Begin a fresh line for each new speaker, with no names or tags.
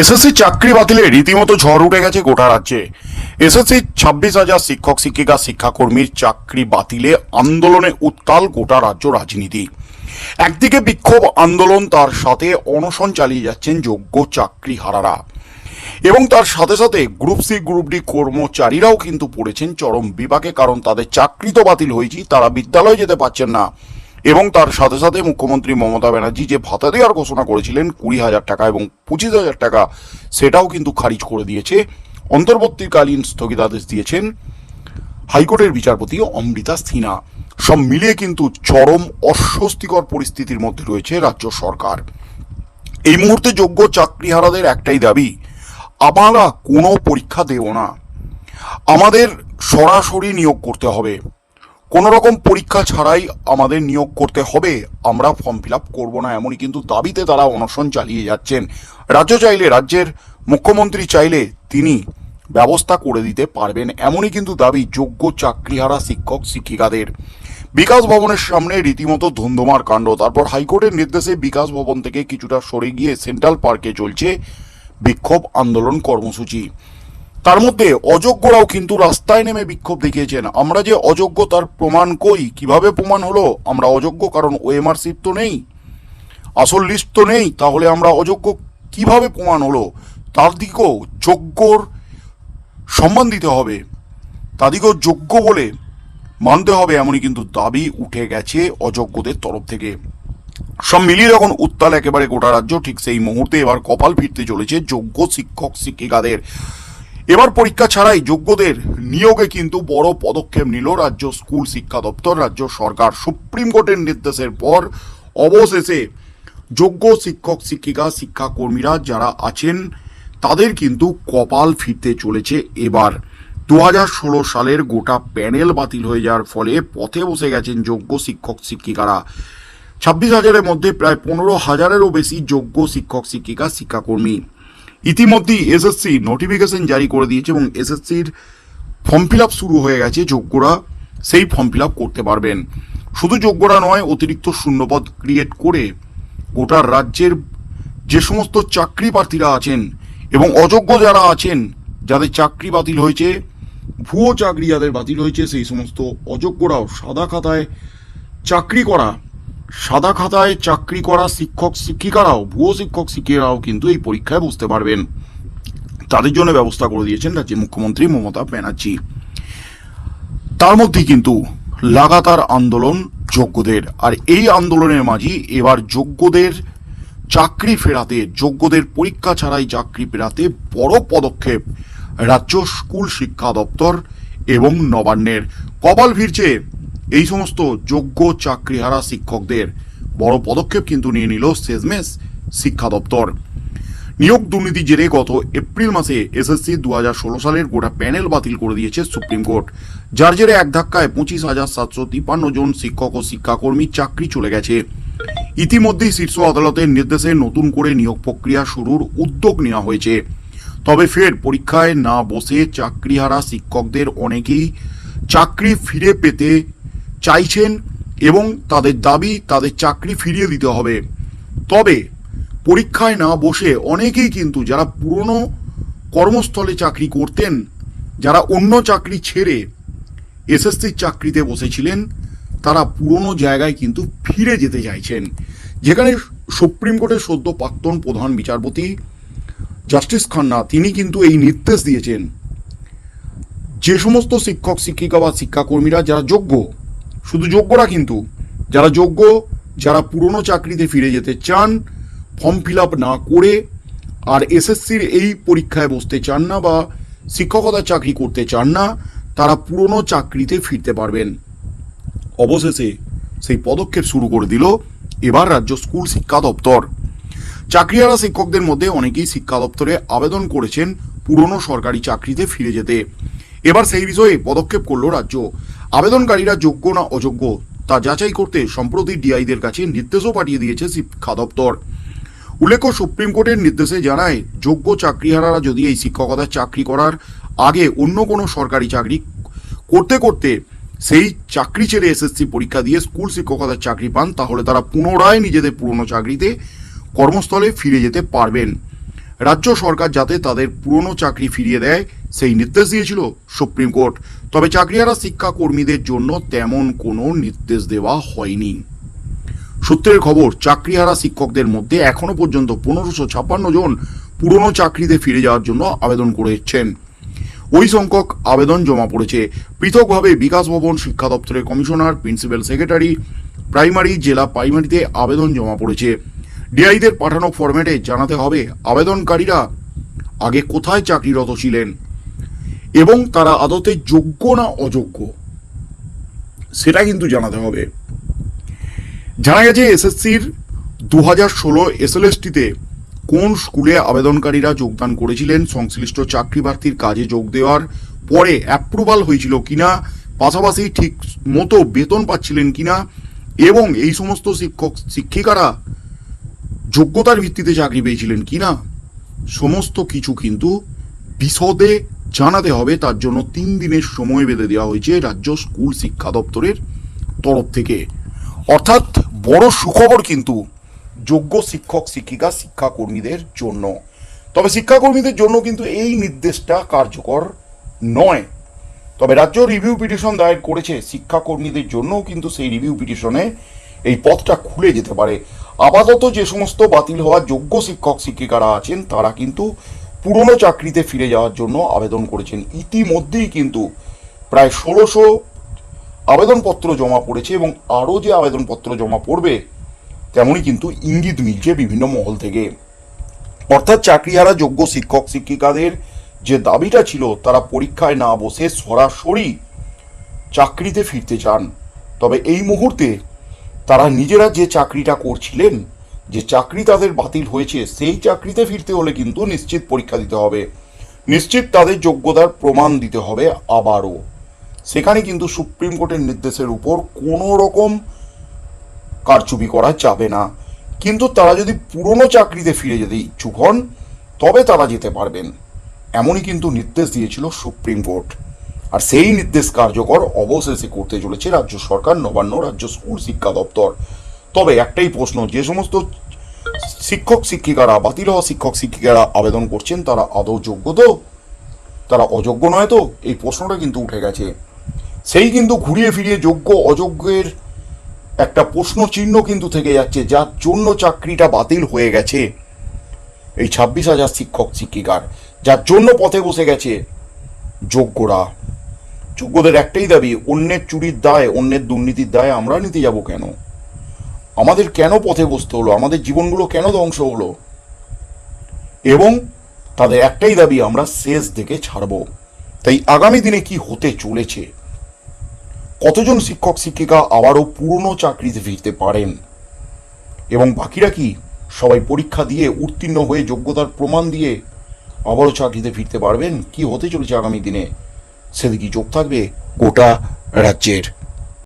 SSC চাকরি বাতিলে রীতিমতো ঝড় উঠে গেছে গোটা রাজ্যে। এসএসসি ছাব্বিশ হাজার শিক্ষক, শিক্ষিকা, শিক্ষাকর্মীর চাকরি বাতিলে আন্দোলনে উত্তাল গোটা রাজ্য রাজনীতি। একদিকে বিক্ষোভ আন্দোলন, তার সাথে অনশন চালিয়ে যাচ্ছেন যোগ্য চাকরি হারারা। এবং তার সাথে সাথে গ্রুপ সি, গ্রুপ ডি কর্মচারীরাও কিন্তু পড়েছেন চরম বিপাকে, কারণ তাদের চাকরি তো বাতিল হয়েছি, তারা বিদ্যালয়ে যেতে পারছেন না। এবং তার সাথে সাথে মুখ্যমন্ত্রী মমতা ব্যানার্জি যে ভাতা দেওয়ার ঘোষণা করেছিলেন কুড়ি হাজার টাকা এবং পঁচিশ হাজার টাকা, সেটাও কিন্তু খারিজ করে দিয়েছে। অন্তর্বর্তীকালীন স্থগিতাদেশ দিয়েছেন হাইকোর্টের বিচারপতি অমৃতা সিনহা। সব মিলিয়ে কিন্তু চরম অস্বস্তিকর পরিস্থিতির মধ্যে রয়েছে রাজ্য সরকার। এই মুহূর্তে যোগ্য চাকরিহারাদের একটাই দাবি, আমরা কোনো পরীক্ষা দেব না। আমাদের সরাসরি নিয়োগ করতে হবে। কোনো রকম পরীক্ষা ছাড়াই আমাদের নিয়োগ করতে হবে। আমরা ফর্ম ফিল আপ করব না, এমনই কিন্তু দাবিতে তারা অনশন চালিয়ে যাচ্ছেন। রাজ্য চাইলে, রাজ্যের মুখ্যমন্ত্রী চাইলে তিনি ব্যবস্থা করে দিতে পারবেন, এমনই কিন্তু দাবি যোগ্য চাকরিহারা শিক্ষক, শিক্ষিকাদের। বিকাশ ভবনের সামনে রীতিমতো ধুন্ধুমার কাণ্ড, তারপর হাইকোর্টের নির্দেশে বিকাশ ভবন থেকে কিছুটা সরে গিয়ে সেন্ট্রাল পার্কে চলছে বিক্ষোভ আন্দোলন কর্মসূচি। তার মধ্যে অযোগ্যরাও কিন্তু রাস্তায় নেমে বিক্ষোভ দেখিয়েছেন। আমরা যে অযোগ্য তার প্রমাণ কই? কীভাবে প্রমাণ হলো? আমরা অযোগ্য কারণ ওএমআর সিট তো নেই। আসল লিস্ট তো নেই। তাহলে আমরা অযোগ্য কীভাবে প্রমাণ হলো? তার দিকেও যোগ্যর সম্মান দিতে হবে। তাদেরকেও যোগ্য বলে মানতে হবে এমনই কিন্তু দাবি উঠে গেছে অযোগ্যদের তরফ থেকে। সব মিলিয়ে যখন উত্তাল একেবারে গোটা রাজ্য, ঠিক সেই মুহূর্তে এবার কপাল ফিরতে চলেছে যোগ্য শিক্ষক, শিক্ষিকাদের। এবার পরীক্ষা ছাড়াই যোগ্যদের নিয়োগে কিন্তু বড় পদক্ষেপ নিল রাজ্য স্কুল শিক্ষা দপ্তর, রাজ্য সরকার। সুপ্রিম কোর্টের নির্দেশের পর অবশেষে যোগ্য শিক্ষক, শিক্ষিকা, শিক্ষাকর্মীরা যারা আছেন, তাদের কিন্তু কপাল ফিরতে চলেছে এবার। দু হাজার ষোলো সালের গোটা প্যানেল বাতিল হয়ে যাওয়ার ফলে পথে বসে গেছেন যোগ্য শিক্ষক, শিক্ষিকারা। ছাব্বিশ হাজারের মধ্যে প্রায় পনেরো হাজারেরও বেশি যোগ্য শিক্ষক, শিক্ষিকা, শিক্ষাকর্মী। ইতিমধ্যেই এসএসসি নোটিফিকেশন জারি করে দিয়েছে এবং এসএসসির ফর্ম ফিল আপ শুরু হয়ে গেছে। যোগ্যরা সেই ফর্ম ফিল আপ করতে পারবেন। শুধু যোগ্যরা নয়, অতিরিক্ত শূন্যপদ ক্রিয়েট করে গোটা রাজ্যের যে সমস্ত চাকরি প্রার্থীরা আছেন এবং অযোগ্য যারা আছেন, যাদের চাকরি বাতিল হয়েছে, ভুয়ো চাকরি যাদের বাতিল হয়েছে, সেই সমস্ত অযোগ্যরাও সাদা খাতায় চাকরি করা সাদা খাতায় চাকরি করা শিক্ষক শিক্ষিকারাও, ভুয়ো শিক্ষক শিক্ষিকারাও কিন্তু এই পরীক্ষায় বুঝতে পারবেন। তাদের জন্য ব্যবস্থা করে দিয়েছেন রাজ্যের মুখ্যমন্ত্রী মমতা ব্যানার্জি। তার মধ্যে কিন্তু লাগাতার আন্দোলন যোগ্যদের, আর এই আন্দোলনের মাঝে এবার যোগ্যদের চাকরি ফেরাতে, যোগ্যদের পরীক্ষা ছাড়াই চাকরি ফেরাতে বড় পদক্ষেপ রাজ্য স্কুল শিক্ষা দপ্তর এবং নবান্নের। কপাল ভিড়ছে এই সমস্ত যোগ্য চাকরিহারা শিক্ষকদের বড় পদক্ষেপ কিন্তু নিয়ে নিল শেষমেশ শিক্ষা দপ্তর। নিয়োগ দুর্নীতি জেরে গত এপ্রিল মাসে এসএসসি দু হাজার ষোলো সালের গোটা প্যানেল বাতিল করে দিয়েছে সুপ্রিম কোর্ট। যার জেরে এক ধাক্কায় পঁচিশ হাজার সাতশো তিপ্পান্ন জন শিক্ষক ও শিক্ষাকর্মীর চাকরি চলে গেছে। ইতিমধ্যেই শীর্ষ আদালতের নির্দেশে নতুন করে নিয়োগ প্রক্রিয়া শুরুর উদ্যোগ নেওয়া হয়েছে। তবে ফের পরীক্ষায় না বসে চাকরিহারা শিক্ষকদের অনেকেই চাকরি ফিরে পেতে চাইছেন এবং তাদের দাবি তাদের চাকরি ফিরিয়ে দিতে হবে। তবে পরীক্ষায় না বসে অনেকেই কিন্তু যারা পুরনো কর্মস্থলে চাকরি করতেন, যারা অন্য চাকরি ছেড়ে এসএসসির চাকরিতে বসেছিলেন, তারা পুরনো জায়গায় কিন্তু ফিরে যেতে চাইছেন। যেখানে সুপ্রিম কোর্টের সদ্য প্রাক্তন প্রধান বিচারপতি জাস্টিস খান্না, তিনি কিন্তু এই নির্দেশ দিয়েছেন। যে সমস্ত শিক্ষক, শিক্ষিকা বা শিক্ষাকর্মীরা যারা যোগ্য শুধু যোগ্যরা কিন্তু, যারা যোগ্য, যারা পুরনো চাকরিতে ফিরে যেতে চান ফর্ম ফিল না করে, আর এসএসসির এই পরীক্ষায় বসতে চান না বা শিক্ষকতার চাকরি করতে চান না, তারা পুরনো চাকরিতে ফিরতে পারবেন। অবশেষে সেই পদক্ষেপ শুরু করে দিল এবার রাজ্য স্কুল শিক্ষা দপ্তর। চাকরিহারা শিক্ষকদের মধ্যে অনেকেই শিক্ষা দপ্তরে আবেদন করেছেন পুরনো সরকারি চাকরিতে ফিরে যেতে। এবার সেই বিষয়ে পদক্ষেপ করল রাজ্য। আবেদনকারীরা যোগ্য না অযোগ্য, তা যাচাই করতে সম্প্রতি ডিআইদের কাছে নির্দেশও পাঠিয়ে দিয়েছে শিক্ষা দপ্তর উল্লেখ্য, সুপ্রিম কোর্টের নির্দেশে জানায়, যোগ্য চাকরিহারারা যদি এই শিক্ষকতার চাকরি করার আগে অন্য কোনো সরকারি চাকরি করতে করতে সেই চাকরি ছেড়ে এসএসসি পরীক্ষা দিয়ে স্কুল শিক্ষকতার চাকরি পান, তাহলে তারা পুনরায় নিজেদের পুরনো চাকরিতে কর্মস্থলে ফিরে যেতে পারবেন। রাজ্য সরকার যাতে তাদের পুরনো চাকরি ফিরিয়ে দেয়, সেই নির্দেশ দিয়েছিল সুপ্রিম কোর্ট। তবে চাকরিহারা শিক্ষা কর্মীদের জন্য তেমন কোনো নির্দেশ দেওয়া হয়নি। সূত্রের খবর, চাকরিহারা শিক্ষকদের মধ্যে এখনও পর্যন্ত পনেরোশো ছাপ্পান্ন জন পুরনো চাকরিতে ফিরে যাওয়ার জন্য আবেদন করেছেন। ওই সংখ্যক আবেদন জমা পড়েছে। পৃথকভাবে বিকাশ ভবন শিক্ষা দপ্তরের কমিশনার, প্রিন্সিপাল সেক্রেটারি, প্রাইমারি, জেলা প্রাইমারিতে আবেদন জমা পড়েছে। ডিআইদের পাঠানো ফরম্যাটে জানাতে হবে আবেদনকারীরা আগে কোথায় চাকরিরত ছিলেন এবং তারা আদতে যোগ্য না অযোগ্য, সেটা কিন্তু জানাতে হবে। জানা গেছে এসএসসির দু হাজার ষোলো এসএলএসটিতে কোন স্কুলে আবেদনকারীরা যোগদান করেছিলেন, সংশ্লিষ্ট চাকরি প্রার্থীর কাজে যোগ দেওয়ার পরে অ্যাপ্রুভাল হয়েছিল কিনা, পাশাপাশি ঠিক মতো বেতন পাচ্ছিলেন কিনা এবং এই সমস্ত শিক্ষক, শিক্ষিকারা যোগ্যতার ভিত্তিতে চাকরি পেয়েছিলেন কিনা সমস্ত কিছু কিন্তু বিশদে জানাতে হবে। তার জন্য তিন দিনের সময় বেঁধে দেওয়া হয়েছে রাজ্য স্কুল শিক্ষা দপ্তরের তরফ থেকে। অর্থাৎ বড় সুখবর কিন্তু যোগ্য শিক্ষক, শিক্ষিকা, শিক্ষাকর্মীদের জন্য। তবে শিক্ষাকর্মীদের জন্য কিন্তু এই নির্দেশটা কার্যকর নয়। তবে রাজ্য রিভিউ পিটিশন দায়ের করেছে শিক্ষাকর্মীদের জন্যও কিন্তু সেই রিভিউ পিটিশনে এই পথটা খুলে যেতে পারে। আপাতত যে সমস্ত বাতিল হওয়া যোগ্য শিক্ষক, শিক্ষিকারা আছেন, তারা কিন্তু পুরনো চাকরিতে ফিরে যাওয়ার জন্য আবেদন করেছেন। ইতিমধ্যেই কিন্তু প্রায় ষোলোশো আবেদনপত্র জমা পড়েছে এবং আরও যে আবেদনপত্র জমা পড়বে, তেমনই কিন্তু ইঙ্গিত মিলছে বিভিন্ন মহল থেকে। অর্থাৎ চাকরিহারা যোগ্য শিক্ষক, শিক্ষিকাদের যে দাবিটা ছিল, তারা পরীক্ষায় না বসে সরাসরি চাকরিতে ফিরতে চান। তবে এই মুহূর্তে তারা নিজেরা যে চাকরিটা করছিলেন, যে চাকরি তাদের বাতিল হয়েছে, সেই চাকরিতে ফিরতে হলে কিন্তু নিশ্চিত পরীক্ষা দিতে হবে। নিশ্চিত তাদের যোগ্যতার প্রমাণ দিতে হবে আবারও। সেখানে কিন্তু সুপ্রিম কোর্টের নির্দেশের উপর কোনো রকম কারচুপি করা যাবে না। কিন্তু তারা যদি পুরনো চাকরিতে ফিরে যেতে ইচ্ছুক হন, তবে তারা যেতে পারবেন। এমনই কিন্তু নির্দেশ দিয়েছিল সুপ্রিম কোর্ট। আর সেই নির্দেশ কার্যকর অবশেষে করতে চলেছে রাজ্য সরকার, নবান্ন রাজ্য স্কুল শিক্ষা দপ্তর। তবে একটাই প্রশ্ন, যে সমস্ত শিক্ষক শিক্ষিকারা, বাতিল হওয়া শিক্ষক শিক্ষিকারা আবেদন করছেন, তারা আদৌ যোগ্য তো? তারা অযোগ্য নয় তো? এই প্রশ্নটা কিন্তু উঠে গেছে। সেই কিন্তু ঘুরিয়ে ফিরিয়ে যোগ্য, অযোগ্যের একটা প্রশ্ন চিহ্ন কিন্তু থেকে যাচ্ছে, যার জন্য চাকরিটা বাতিল হয়ে গেছে। এই ছাব্বিশ হাজার শিক্ষক শিক্ষিকার, যার জন্য পথে বসে গেছে যোগ্যরা। যোগ্যদের একটাই দাবি, অন্যের চুরির দায়, অন্যের দুর্নীতির দায় আমরা নিতে যাব কেন? আমাদের কেন পথে বসতে হলো? আমাদের জীবনগুলো কেন ধ্বংস হলো? এবং তাদের একটাই দাবি, আমরা শেষ দেখে ছাড়ব। তাই আগামী দিনে কি হতে চলেছে? কতজন শিক্ষক, শিক্ষিকা আবারও পুরনো চাকরিতে ফিরতে পারেন? এবং বাকিরা কি সবাই পরীক্ষা দিয়ে উত্তীর্ণ হয়ে যোগ্যতার প্রমাণ দিয়ে আবারও চাকরিতে ফিরতে পারবেন? কি হতে চলেছে আগামী দিনে? সেদিকে যোগ থাকবে গোটা রাজ্যের